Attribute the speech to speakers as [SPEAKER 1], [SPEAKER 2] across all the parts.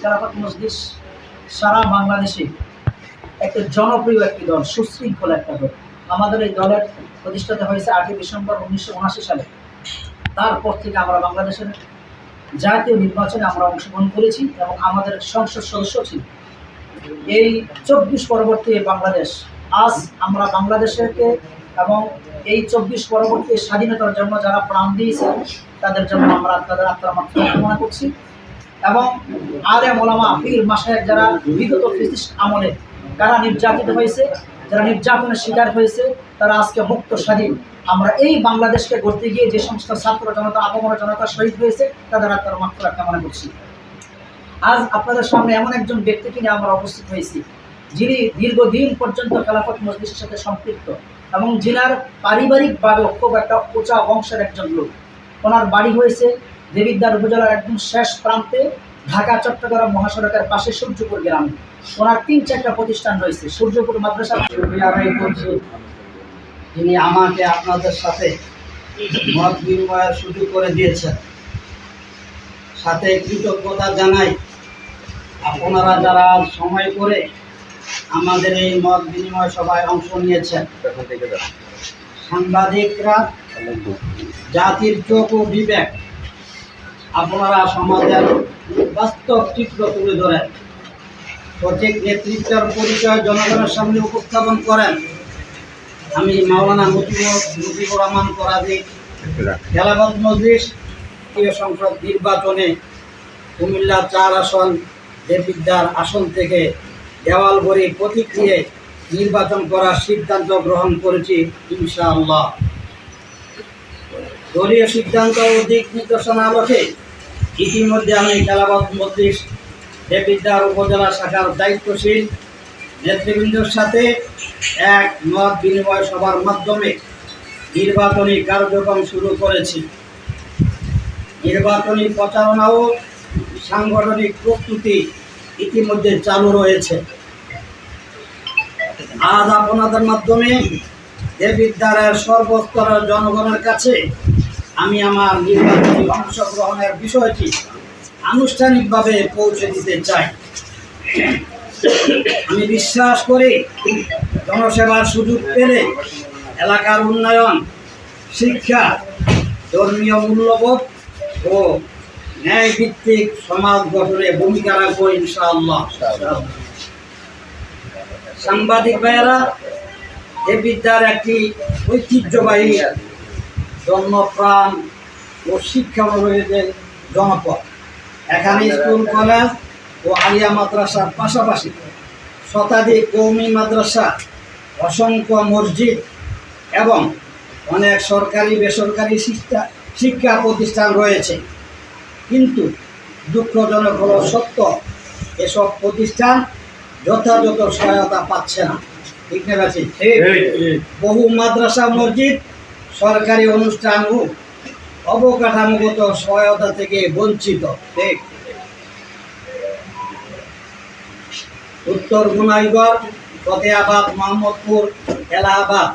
[SPEAKER 1] খেলাফত মজলিস সারা বাংলাদেশে একটা জনপ্রিয় একটি দল, সুশৃঙ্খল একটা দল। আমাদের এই দলের প্রতিষ্ঠাতা হয়েছে আটই ডিসেম্বর উনিশশো উনআশি সালে। তারপর থেকে আমরা বাংলাদেশের জাতীয় নির্বাচনে আমরা অংশগ্রহণ করেছি এবং আমাদের সংসদ সদস্য ছিল এই চব্বিশ পরবর্তী বাংলাদেশ, আজ আমরা বাংলাদেশকে এবং এই চব্বিশ পরবর্তী স্বাধীনতার জন্য যারা প্রাণ দিয়েছে তাদের জন্য আমরা তাদের আত্মার মাত্রা কামনা করছি। এবং আলে মোলামা পীর মাসায়েক যারা বিগত ফিজিস্ট আমলে যারা নির্যাতিত হয়েছে, যারা নির্যাতনের শিকার হয়েছে, তারা আজকে মুক্ত, স্বাধীন। আমরা এই বাংলাদেশকে গড়তে গিয়ে যে সমস্ত ছাত্র জনতা, আপমর জনতা শহীদ হয়েছে, তাদের আত্মার মাত্রা কামনা করছি। আজ আপনাদের সামনে এমন একজন ব্যক্তিকে নিয়ে আমরা উপস্থিত হয়েছি, যিনি দীর্ঘদিন পর্যন্ত খেলাফত মজলিসের সাথে সম্পৃক্ত এবং জেলার পারিবারিকভাবে খুব একটা উঁচা বংশের একজন লোক। ওনার বাড়ি হয়েছে দেবিদ্বার উপজেলার একদম শেষ প্রান্তে ঢাকা চট্টগ্রাম মহাসড়কের পাশে সূর্যপুর গ্রামে। ওনার তিন চারটা প্রতিষ্ঠান রয়েছে সূর্যপুর মাদ্রাসা।
[SPEAKER 2] তিনি আমাকে আপনাদের সাথে মত বিনিময়ের সুযোগ করে দিয়েছেন। সাথে কৃতজ্ঞতা জানাই আপনারা যারা সময় করে আমাদের এই মত বিনিময় সভায় অংশ নিয়েছেন। সাংবাদিকরা জাতির চোখ ও বিবেক আপনারা সমাজের বাস্তব চিত্র তুলে ধরেন। সঠিক নেতৃত্বের পরিচয় জনগণের সামনে উপস্থাপন করেন। আমি মাওলানা মুজিবুর রহমান করাদি খেলাবাদ মজলিস সংসদ নির্বাচনে কুমিল্লা চার আসন দেবিদ্যার আসন থেকে দেওয়াল ভরি প্রতিক্রিয়ে নির্বাচন করার সিদ্ধান্ত গ্রহণ করেছি ইনশাআল্লাহ। দলীয় সিদ্ধান্ত ও দিক নির্দেশনা আলোকে ইতিমধ্যে আমি খেলাবাদ মজলিস দেবিদ্যার উপজেলা শাখার দায়িত্বশীল নেতৃবৃন্দের সাথে এক মত বিনিময় সভার মাধ্যমে নির্বাচনী কার্যক্রম শুরু করেছি। নির্বাচনী প্রচারণা ও সাংগঠনিক প্রস্তুতি ইতিমধ্যে চালু রয়েছে। আজ আপনাদের মাধ্যমে দেবিদ্যারের সর্বস্তরের জনগণের কাছে আমি আমার নির্বাচনী অংশগ্রহণের বিষয়টি আনুষ্ঠানিকভাবে পৌঁছে দিতে চাই। আমি বিশ্বাস করি জনসেবার সুযোগ পেলে এলাকার উন্নয়ন, শিক্ষা, ধর্মীয় মূল্যবোধ ও ন্যায়ভিত্তিক সমাজ গঠনে ভূমিকা রাখব ইনশাআল্লাহ। সাংবাদিক ভাইয়েরা, এ বিদ্যার একটি ঐতিহ্যবাহী জন্মপ্রাণ ও শিক্ষা রয়েছে জনপদ। এখানে স্কুল কলেজ ও আলিয়া মাদ্রাসার পাশাপাশি শতাধিক কৌমি মাদ্রাসা অসংখ্য মসজিদ এবং অনেক সরকারি বেসরকারি শিক্ষা শিক্ষা প্রতিষ্ঠান রয়েছে। কিন্তু দুঃখজনক হল সত্য এসব প্রতিষ্ঠান যথাযথ সহায়তা পাচ্ছে না। ঠিক না বহু মাদ্রাসা মসজিদ সরকারি অনুষ্ঠান ও অবকাঠামোগত সহায়তা থেকে বঞ্চিত। উত্তর গুনাইগড়, ফতেহাবাদ, মোহাম্মদপুর, এলাহাবাদ।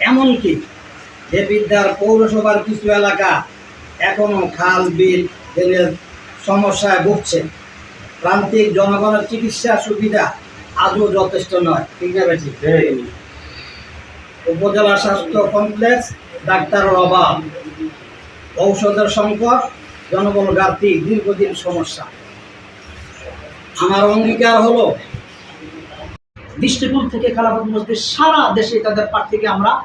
[SPEAKER 2] এমনকি দেবিদ্যার পৌরসভার কিছু এলাকা এখনও খাল, বিল, ড্রেনের সমস্যায় ভুগছে। প্রান্তিক জনগণের চিকিৎসা সুবিধা আজও যথেষ্ট নয়। ঠিক বেশি উপজেলা স্বাস্থ্য কমপ্লেক্স ডাক্তারের অভাব। ঔষধের সংকট, জনবল ঘাটতি, দীর্ঘদিন সমস্যা। আমার অঙ্গীকার হলো,
[SPEAKER 1] দৃষ্টিকোণ থেকে খেলাফত মজলিস সারা দেশে তাদের প্রার্থীকে আমরা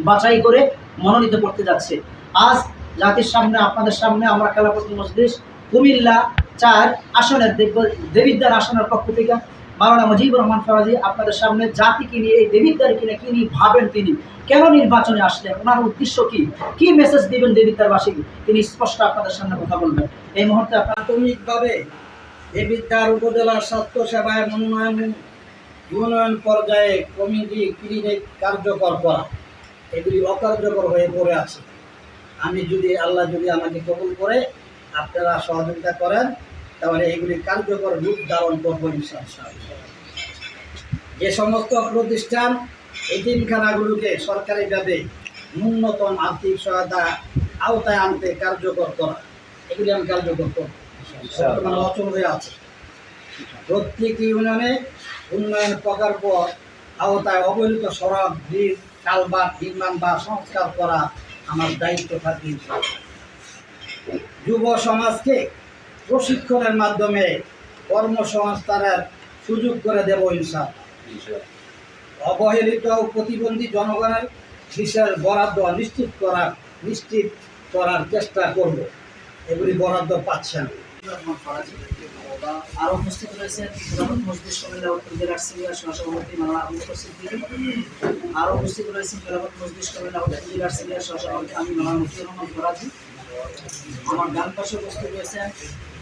[SPEAKER 1] বাছাই করে মনোনীত করতে যাচ্ছে। আজ জাতির সামনে, আপনাদের সামনে আমরা খেলাফত মজলিস কুমিল্লা চার আসনের দেব- দেবিদ্বার আসনের পক্ষ থেকে মাওলানা মুজিবুর রহমান ফরাজি আপনাদের সামনে জাতিকে নিয়ে এই দেবিদ্বার কিনে কি নিয়ে ভাবেন তিনি। কেন নির্বাচনে আসলেন? ওনার উদ্দেশ্য কি? কি মেসেজ দিবেন দেবিদ্বারবাসীকে? তিনি স্পষ্ট আপনাদের সামনে কথা বলবেন। এই মুহূর্তে
[SPEAKER 2] প্রাথমিকভাবে এ বিদ্যার উপজেলার স্বাস্থ্য সেবায় উন্নয়ন উন্নয়ন পর্যায়ে কমিটি ক্লিনিক কার্যকর করা, এগুলি অকার্যকর হয়ে পড়ে আছে। আমি যদি, আল্লাহ যদি আমাকে কবুল করে, আপনারা সহযোগিতা করেন। তাহলে এগুলি কার্যকর রূপ ধারণ করব ইনশাআল্লাহ। যে সমস্ত প্রতিষ্ঠান এতিমখানাগুলোকে সরকারিভাবে ন্যূনতম আর্থিক সহায়তা আওতায় আনতে কার্যকর করা এগুলি আমি কার্যকর করব বর্তমানে অচল হয়ে আছে। প্রত্যেক ইউনিয়নে উন্নয়ন প্রকল্প আওতায় অবহেলিত সড়ক ব্রিজ কালবার নির্মাণ বা সংস্কার করা আমার দায়িত্ব থাকবে যুব সমাজকে প্রশিক্ষণের মাধ্যমে কর্মসংস্থানের সুযোগ করে দেব ইনশাল অবহেলিত ও প্রতিবন্ধী জনগণের বিশেষ বরাদ্দ নিশ্চিত করার নিশ্চিত করার চেষ্টা করব। এগুলি বরাদ্দ পাচ্ছেন
[SPEAKER 1] আমি আমার ডান পাশে উপস্থিত রয়েছেন